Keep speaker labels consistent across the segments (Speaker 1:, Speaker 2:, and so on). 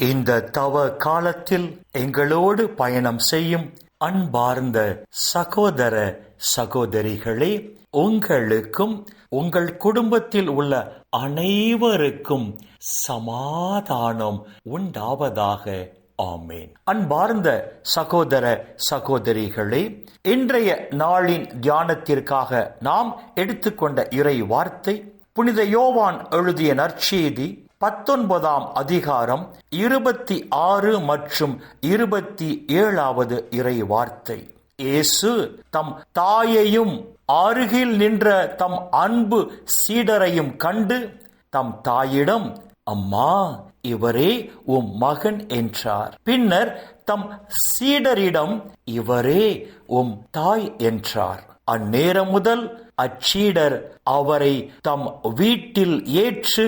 Speaker 1: இந்த தவ காலத்தில் எங்களோடு பயணம் செய்யும் அன்பார்ந்த சகோதர சகோதரிகளே உங்களுக்கும் உங்கள் குடும்பத்தில் உள்ள அனைவருக்கும் சமாதானம் உண்டாவதாக. ஆமேன். அன்பார்ந்த சகோதர சகோதரிகளே இன்றைய நாளின் தியானத்திற்காக நாம் எடுத்துக்கொண்ட இறை வார்த்தை புனித யோவான் எழுதிய நற்செய்தி பத்தொன்பதாம் அதிகாரம் இருபத்தி ஆறு மற்றும் இருபத்தி ஏழாவது இறை வார்த்தை இயேசு தம் தாயையும் அருகில் நின்ற தம் அன்பு சீடரையும் கண்டு தம் தாயிடம் அம்மா இவரே உம் மகன் என்றார். பின்னர் தம் சீடரிடம் இவரே உம் தாய் என்றார். அந்நேரம் முதல் அச்சீடர் அவரை தம் வீட்டில் ஏற்று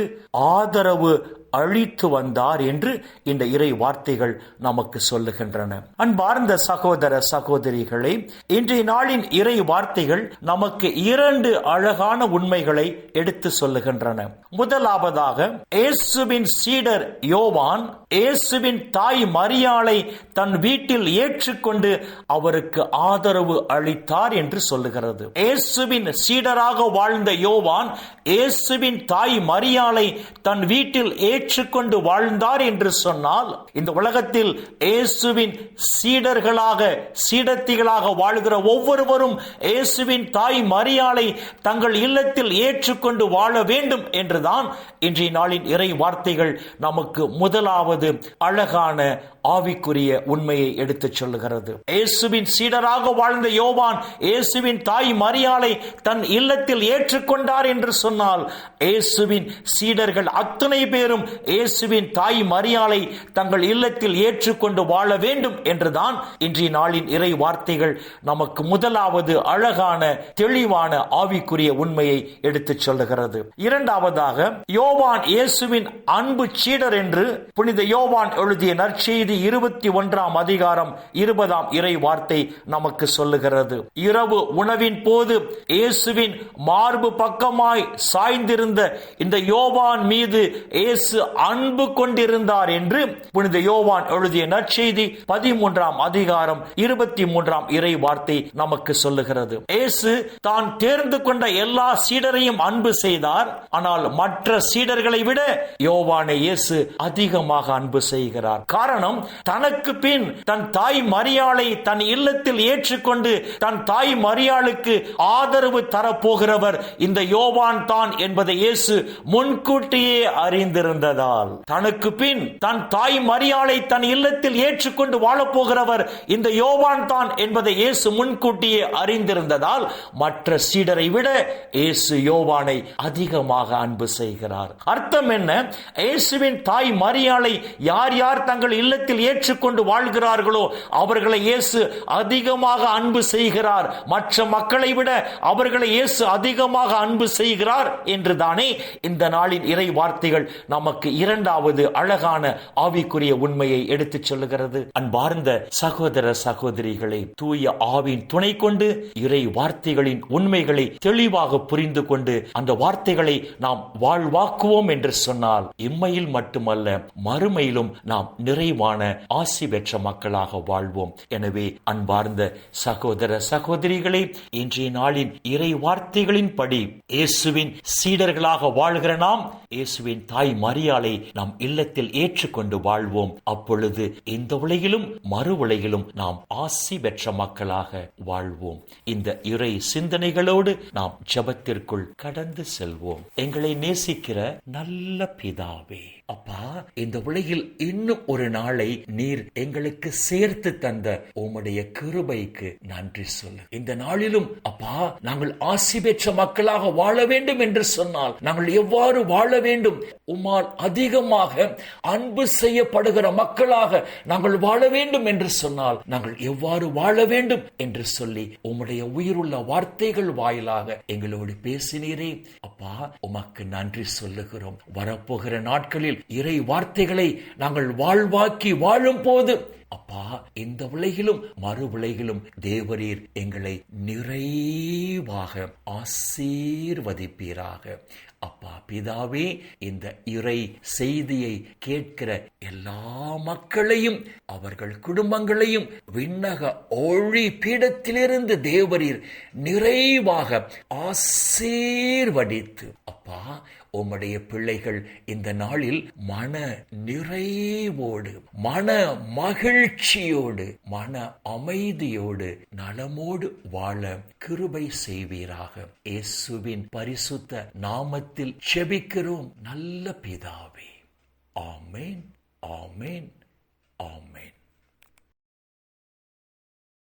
Speaker 1: ஆதரவு அழித்து வந்தார் என்று இந்த இறை வார்த்தைகள் நமக்கு சொல்லுகின்றன. அன்பார்ந்த சகோதர சகோதரிகளே இன்றைய நாளின் இறை வார்த்தைகள் நமக்கு இரண்டு அழகான உண்மைகளை எடுத்து சொல்லுகின்றன. முதலாவதாக இயேசுவின் சீடர் யோவான் இயேசுவின் தாய் மரியாளை தன் வீட்டில் ஏற்றுக்கொண்டு அவருக்கு ஆதரவு அளித்தார் என்று சொல்லுகிறது. இயேசுவின் சீடராக வாழ்ந்த யோவான் இயேசுவின் தாய் மரியாளை தன் வீட்டில் ஏற்றுக்கொண்டு வாழ்ந்தார் என்று சொன்னால் இந்த உலகத்தில் இயேசுவின் சீடர்களாக சீடத்திகளாக வாழ்கிற ஒவ்வொருவரும் இயேசுவின் தாய் மரியாளை தங்கள் இல்லத்தில் ஏற்றுக்கொண்டு வாழ வேண்டும் என்றுதான் இன்றைய நாளின் இறை வார்த்தைகள் நமக்கு முதலாவது அழகான ஆவிக்குரிய உண்மையை எடுத்துச் சொல்லுகிறது. இயேசுவின் சீடராக வாழ்ந்த யோவான் இயேசுவின் தாய் மரியாளை தன் இல்லத்தில் ஏற்றுக்கொண்டார் என்று சொன்னால் இயேசுவின் சீடர்கள் அத்தனை பேரும் இயேசுவின் தாய் மரியாளை தங்கள் இல்லத்தில் ஏற்றுக்கொண்டு வாழ வேண்டும் என்றுதான் இன்றைய நாளின் இறை வார்த்தைகள். நமக்கு முதலாவது அழகான தெளிவான ஆவிக்குரிய உண்மையை எடுத்துச் சொல்லுகிறது. இரண்டாவதாக யோவான் இயேசுவின் அன்பு சீடர் என்று புனித யோவான் எழுதிய நற்செய்தி இருபத்தி ஒன்றாம் அதிகாரம் இருபதாம் இறை வார்த்தை நமக்கு சொல்லுகிறது. இரவு உணவின் போது இயேசுவின் மார்பு பக்கமாய் சாய்ந்திருந்த இந்த யோவான் மீது இயேசு இயேசு அன்பு கொண்டிருந்தார் என்று புனித யோவான் எழுதிய நற்செய்தி பதிமூன்றாம் அதிகாரம் இருபத்தி மூன்றாம் இறை வார்த்தை நமக்கு சொல்லுகிறது. இயேசு தான் தேர்ந்து கொண்ட எல்லா சீடரையும் அன்பு செய்தார். ஆனால் மற்ற சீடர்களை விட யோவானை இயேசு அதிகமாக அன்பு செய்கிறார். காரணம் தனக்கு பின் தன் தாய் மரியாளை தன் இல்லத்தில் ஏற்றுக்கொண்டு தன் தாய் மரியாளுக்கு ஆதரவு தரப்போகிறவர் இந்த யோவான் தான் என்பதை இயேசு முன்கூட்டியே அறிந்திருந்தார். கொண்டதால். தனக்கு பின் தன் தாய் மரியாளை தன் இல்லத்தில் ஏற்றுக்கொண்டு வாழப்போகிறவர் இந்த யோவான் தான் என்பதை இயேசு முன்கூட்டியே அறிந்திருந்ததால் மற்ற சீடரை விட இயேசு யோவானை அதிகமாக அன்பு செய்கிறார். அர்த்தம் என்ன? இயேசுவின் தாய் மரியாளை யார் யார் தங்கள் இல்லத்தில் ஏற்றுக்கொண்டு வாழ்கிறார்களோ அவர்களை இயேசு அதிகமாக அன்பு செய்கிறார். மற்ற மக்களை விட அவர்களை இயேசு அதிகமாக அன்பு செய்கிறார் என்று தானே இந்த நாளின் இறை வார்த்தைகள் நமக்கு நமக்கு இரண்டாவது அழகான ஆவிக்குரிய உண்மையை எடுத்துச் சொல்லுகிறது. அன்பார்ந்த சகோதர சகோதரிகளை தூய ஆவின் துணை கொண்டு இறை வார்த்தைகளின் உண்மைகளை தெளிவாக புரிந்து கொண்டு அந்த வார்த்தைகளை நாம் வாழ்வாக்குவோம் என்று சொன்னால் இம்மையில் மட்டுமல்ல மறுமையிலும் நாம் நிறைவான ஆசி பெற்ற மக்களாக வாழ்வோம். எனவே அன்பார்ந்த சகோதர சகோதரிகளை இன்றைய நாளின் இறை வார்த்தைகளின் படி இயேசுவின் சீடர்களாக வாழ்கிற நாம் இயேசுவின் தாய் மரிய மரியாளை நம் இல்லத்தில் ஏற்றுக்கொண்டு வாழ்வோம். அப்பொழுது இந்த உலகிலும் மறு உலகிலும் நாம் ஆசி பெற்ற மக்களாக வாழ்வோம். இந்த இறை சிந்தனைகளோடு நாம் ஜபத்திற்குள் கடந்து செல்வோம். எங்களை நேசிக்கிற நல்ல பிதாவே அப்பா இந்த உலகில் இன்னும் ஒரு நாளை நீர் எங்களுக்கு சேர்த்து தந்த உம்முடைய கிருபைக்கு நன்றி சொல்லு. இந்த நாளிலும் அப்பா நாங்கள் ஆசி பெற்ற மக்களாக வாழ வேண்டும் என்று சொன்னால் நாங்கள் எவ்வாறு வாழ வேண்டும்? உம்மால் அதிகமாக அன்பு செய்யப்படுகிற மக்களாக நாங்கள் வாழ வேண்டும் என்று சொன்னால் நாங்கள் எவ்வாறு வாழ வேண்டும் என்று சொல்லி உம்முடைய உயிருள்ள வார்த்தைகள் வாயிலாக எங்களோடு பேசினீரே. அப்பா உமக்கு நன்றி சொல்லுகிறோம். வரப்போகிற நாட்களில் இறை வார்த்தைகளை நாங்கள் வாழ்வாக்கி வாழும் போது அப்பா இந்த உலகிலும் மறு உலகிலும் தேவரீர் எங்களை நிறைவாக ஆசீர்வதிப்பீராக. அப்பா பிதாவே இந்த இறை செய்தியை கேட்கிற எல்லா மக்களையும் அவர்கள் குடும்பங்களையும் விண்ணக ஒழி பீடத்திலிருந்து தேவரீர் நிறைவாக ஆசீர்வதித்து அப்பா உம்முடைய பிள்ளைகள் இந்த நாளில் மன நிறைவோடு மன மகிழ்ச்சியோடு மன அமைதியோடு நலமோடு வாழ கிருபை செய்வீராக. இயேசுவின் பரிசுத்த நாமத்தில் செபிக்கிறோம். நல்ல பிதாவே. ஆமேன் ஆமேன் ஆமேன்.